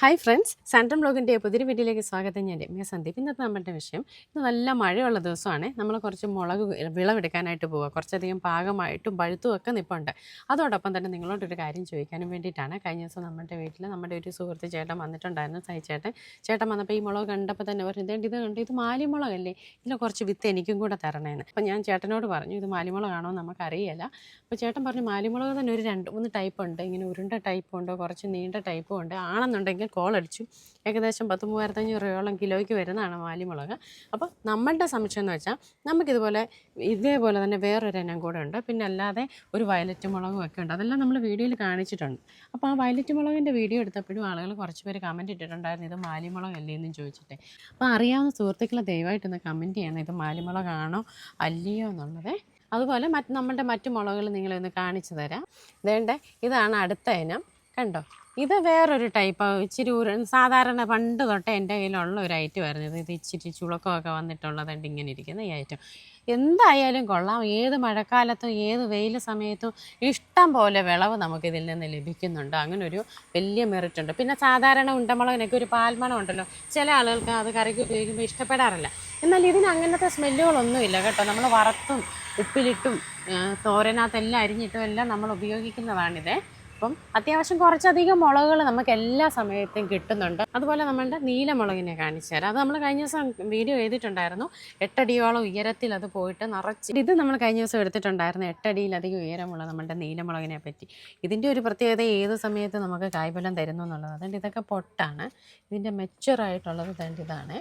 Hi friends centrum ബ്ലോഗിന്റെ പുതിയൊരു വീഡിയോയിലേക്ക് സ്വാഗതം. ഞാൻ രമ്യ സന്ദീപ്. ഇന്നത്തെ നമ്മുടെ വിഷയം ഇന്ന് നല്ല മഴയുള്ള ദിവസമാണ്. നമ്മൾ കുറച്ച് മുളക് വിളവെടുക്കാനായിട്ട് പോവുക കുറച്ചധികം പാകമായിട്ടും പഴുത്തും ഒക്കെ നിൽപ്പുണ്ട് അതോടൊപ്പം തന്നെ നിങ്ങളോടൊരു കാര്യം ചോദിക്കാനും വേണ്ടിയിട്ടാണ്. കഴിഞ്ഞ ദിവസം നമ്മുടെ വീട്ടിൽ നമ്മുടെ ഒരു സുഹൃത്ത് ചേട്ടൻ വന്നിട്ടുണ്ടായിരുന്നു സായി ചേട്ടൻ. ചേട്ടൻ വന്നപ്പോൾ ഈ മുളക് കണ്ടപ്പോൾ തന്നെ പറഞ്ഞു ഇത് കണ്ട്? ഇത് മാലിമുളകല്ലേ? ഇതിൽ കുറച്ച് വിത്ത് എനിക്കും കൂടെ തരണേന്ന്. അപ്പോൾ ഞാൻ ചേട്ടനോട് പറഞ്ഞു ഇത് മാലിമുളകാണോ നമുക്കറിയില്ല. അപ്പോൾ ചേട്ടൻ പറഞ്ഞു മാലിമുളക് തന്നെ ഒരു രണ്ട് മൂന്ന് ടൈപ്പ് ഉണ്ട്. ഇങ്ങനെ ഉരുണ്ട ടൈപ്പുണ്ട് കുറച്ച് നീണ്ട ടൈപ്പും ഉണ്ട്. ആണെന്നുണ്ടെങ്കിൽ കോൾ അടിച്ചു ഏകദേശം പത്ത് മൂവായിരത്തഞ്ഞൂറ് രൂപയോളം കിലോയ്ക്ക് വരുന്നതാണ് മാലിമുളക്. അപ്പോൾ നമ്മളുടെ സംശയം എന്ന് വെച്ചാൽ നമുക്കിതുപോലെ ഇതേപോലെ തന്നെ വേറൊരു ഇനം കൂടെ ഉണ്ട്. പിന്നെ അല്ലാതെ ഒരു വയലറ്റ് മുളകും ഒക്കെ ഉണ്ട്. അതെല്ലാം നമ്മൾ വീഡിയോയിൽ കാണിച്ചിട്ടുണ്ട്. അപ്പോൾ ആ വയലറ്റ് മുളകിന്റെ വീഡിയോ എടുത്തപ്പോഴും ആളുകൾ കുറച്ച് പേര് കമന്റ് ഇട്ടിട്ടുണ്ടായിരുന്നു ഇത് മാലിമുളകല്ലേ എന്നും ചോദിച്ചിട്ട്. അപ്പോൾ അറിയാവുന്ന സുഹൃത്തുക്കളെ ദയവായിട്ടൊന്ന് കമന്റ് ചെയ്യണം. ഇത് മാലിമുളകാണോ? അല്ലയോ? എന്നുള്ളത്. അതുപോലെ മറ്റ് നമ്മളുടെ മറ്റു മുളകുകൾ നിങ്ങളൊന്ന് കാണിച്ചു തരാം. വേണ്ട ഇതാണ് അടുത്ത ഇനം. കണ്ടോ? ഇത് വേറൊരു ടൈപ്പ് ഇച്ചിരി ഉരു സാധാരണ പണ്ട് തൊട്ടേ എന്റെ കയ്യിലുള്ള ഒരു ഐറ്റം ആയിരുന്നു ഇത്. ഇച്ചിരി ചുളക്കമൊക്കെ വന്നിട്ടുള്ളതുകൊണ്ട് ഇങ്ങനെ ഇരിക്കുന്ന ഈ ഐറ്റം എന്തായാലും കൊള്ളാം. ഏത് മഴക്കാലത്തും ഏത് വെയിൽ സമയത്തും ഇഷ്ടം പോലെ വിളവ് നമുക്ക് ഇതിൽ നിന്ന് ലഭിക്കുന്നുണ്ട്. അങ്ങനെ ഒരു വലിയ മെറിറ്റ് ഉണ്ട്. പിന്നെ സാധാരണ ഉണ്ടമുളകിനൊക്കെ ഒരു പാൽമണം ഉണ്ടല്ലോ. ചില ആളുകൾക്ക് അത് കറിക്ക് ഉപയോഗിക്കുമ്പോൾ ഇഷ്ടപ്പെടാറില്ല. എന്നാൽ ഇതിന് അങ്ങനത്തെ സ്മെല്ലുകളൊന്നുമില്ല കേട്ടോ. നമ്മൾ വറുത്തും ഉപ്പിലിട്ടും തോരനകത്തെല്ലാം അരിഞ്ഞിട്ടും എല്ലാം നമ്മൾ ഉപയോഗിക്കുന്നതാണിത്. അപ്പം അത്യാവശ്യം കുറച്ചധികം മുളകുകൾ നമുക്ക് എല്ലാ സമയത്തും കിട്ടുന്നുണ്ട്. അതുപോലെ നമ്മളുടെ നീലമുളകിനെ കാണിച്ചു തരാം. അത് നമ്മൾ കഴിഞ്ഞ ദിവസം വീഡിയോ ചെയ്തിട്ടുണ്ടായിരുന്നു. എട്ടടിയോളം ഉയരത്തിൽ അത് പോയിട്ട് നിറച്ച് ഇത് നമ്മൾ കഴിഞ്ഞ ദിവസം എടുത്തിട്ടുണ്ടായിരുന്നു. എട്ടടിയിലധികം ഉയരമുള്ള നമ്മുടെ നീലമുളകിനെ പറ്റി. ഇതിന്റെ ഒരു പ്രത്യേകത ഏത് സമയത്ത് നമുക്ക് കായ്ഫലം തരുന്നു എന്നുള്ളത്. അതുകൊണ്ട് ഇതൊക്കെ പൊട്ടാണ്. ഇതിന്റെ മെച്ചുറായിട്ടുള്ളത് ദണ്ട് ഇതാണ്.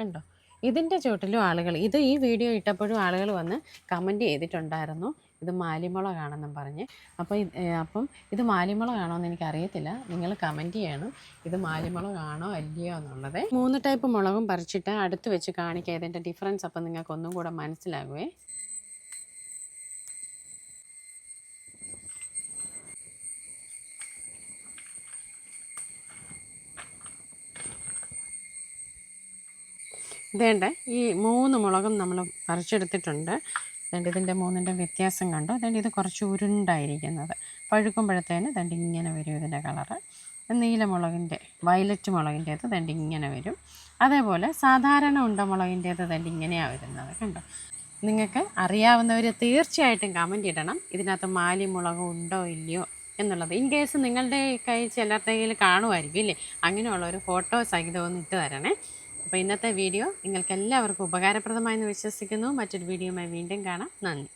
കണ്ടോ? ഇതിന്റെ ചുവട്ടിലും ആളുകൾ ഇത് ഈ വീഡിയോ ഇട്ടപ്പോഴും ആളുകൾ വന്ന് കമന്റ് ചെയ്തിട്ടുണ്ടായിരുന്നു. ഇത് മാലിമുളകാണെന്നും പറഞ്ഞ്. അപ്പോൾ അപ്പം ഇത് മാലിമുളകാണോ എന്ന് എനിക്കറിയത്തില്ല. നിങ്ങൾ കമന്റ് ചെയ്യണം. ഇത് മാലിമുളകാണോ അല്ലയോ എന്നുള്ളത്. മൂന്ന് ടൈപ്പ് മുളകും പറിച്ചിട്ട് അടുത്ത് വെച്ച് കാണിക്കുക ഇതിന്റെ ഡിഫറൻസ് അപ്പം നിങ്ങൾക്ക് ഒന്നും കൂടെ മനസ്സിലാകുവേ. ഇതേണ്ട ഈ മൂന്ന് മുളകും നമ്മൾ പറിച്ചെടുത്തിട്ടുണ്ട്. അതുകൊണ്ട് ഇതിന്റെ മൂന്നിന്റെ വ്യത്യാസം കണ്ടു? അതുകൊണ്ട് ഇത് കുറച്ച് ഉരുണ്ടായിരിക്കുന്നത്. പഴുക്കുമ്പോഴത്തേന് അതുകൊണ്ട് ഇങ്ങനെ വരും ഇതിന്റെ കളറ് നീലമുളകിന്റെ വയലറ്റ് മുളകിന്റേത് ദണ്ട് ഇങ്ങനെ വരും. അതേപോലെ സാധാരണ ഉണ്ടമുളകിന്റേത് ദണ്ട് ഇങ്ങനെയാണ് വരുന്നത് കണ്ടോ? നിങ്ങൾക്ക് അറിയാവുന്നവർ തീർച്ചയായിട്ടും കമന്റ് ഇടണം. ഇതിനകത്ത് മാലി മുളക് ഉണ്ടോ ഇല്ലയോ എന്നുള്ളത്. ഇൻ കേസ് നിങ്ങളുടെ കൈ ചിലരുടെ കയ്യിൽ കാണുമായിരിക്കും ഇല്ലേ? അങ്ങനെയുള്ള ഒരു ഫോട്ടോ സഹിതം ഒന്ന് ഇട്ട് തരണേ. അപ്പോൾ ഇന്നത്തെ വീഡിയോ നിങ്ങൾക്ക് എല്ലാവർക്കും ഉപകാരപ്രദമായെന്ന് വിശ്വസിക്കുന്നു. മറ്റൊരു വീഡിയോയുമായി വീണ്ടും കാണാം. നന്ദി.